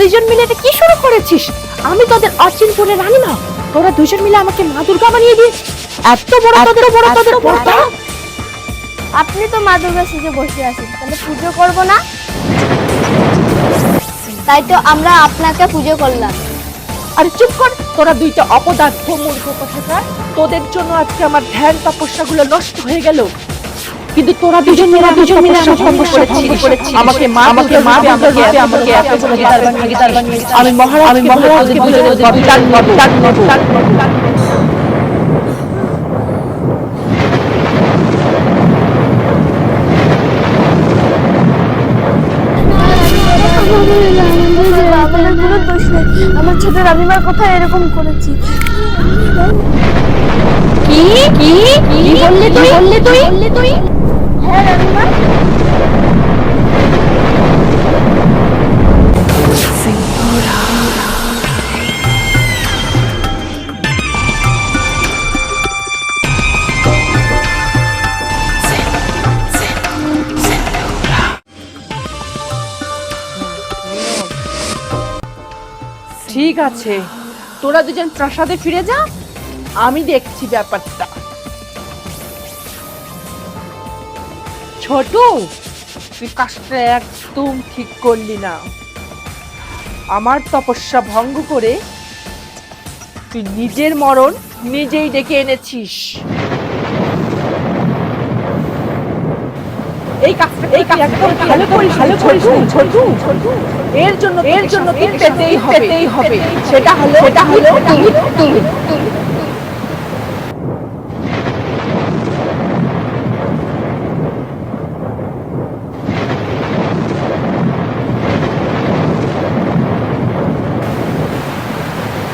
দুইজন মিলে এটা কি শুরু করেছিস? আমি তোদের অচিনপুরের রানীমা তোরা দুইজন মিলে আমাকে মা দুর্গা বানিয়ে দিয়েছিস। এত বড় তোদের বড় তোদের পর্দা? আপনি তো মা দুর্গা সেজে বসে আছেন তাহলে পুজো করব না? তাই তো আমরা আপনাকে পুজো করলাম। আরে চুপ কর তোরা দুইটা অপদার্থ মূর্খ কথাকার? তোদের জন্য আজকে আমার ধ্যান তপস্যাগুলো নষ্ট হয়ে গেল। কিন্তু তোরা দুজন মিলে দুজন মিলে আমার তপস্যা ভঙ্গ করেছিস। আমাকে মা আমাকে মা আমাকে আমাকে এত বড় ভাগিদার ভাগিদার বানিয়েছিস আমি মহারাজ আমি গদ্দান আমার ছোট রামিমার কথা এরকম করেছি। কি? কি? কি? বললি তুই? বললি তুই? বললি তুই? ঠিক আছে। তোরা দুজন প্রাসাদে ফিরে যা আমি দেখছি ব্যাপারটা। ছোট তুই কাজটা একদম ঠিক করলি না। আমার তপস্যা ভঙ্গ করে তুই নিজের মরণ নিজেই ডেকে এনেছিস। এই কাজটা এই কাজ ভালো করিস ভালো করিস ছোট। ছোট। এর জন্য এর জন্য তোকে পেতেই হবে। পেতেই হবে। সেটা হলো সেটা হলো তুমি তুমি তুমি।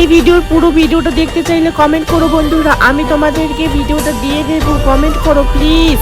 এই ভিডিওর পুরো ভিডিওটা দেখতে চাইলে কমেন্ট করো বন্ধুরা। আমি তোমাদেরকে ভিডিওটা দিয়ে দেবো। কমেন্ট করো প্লিজ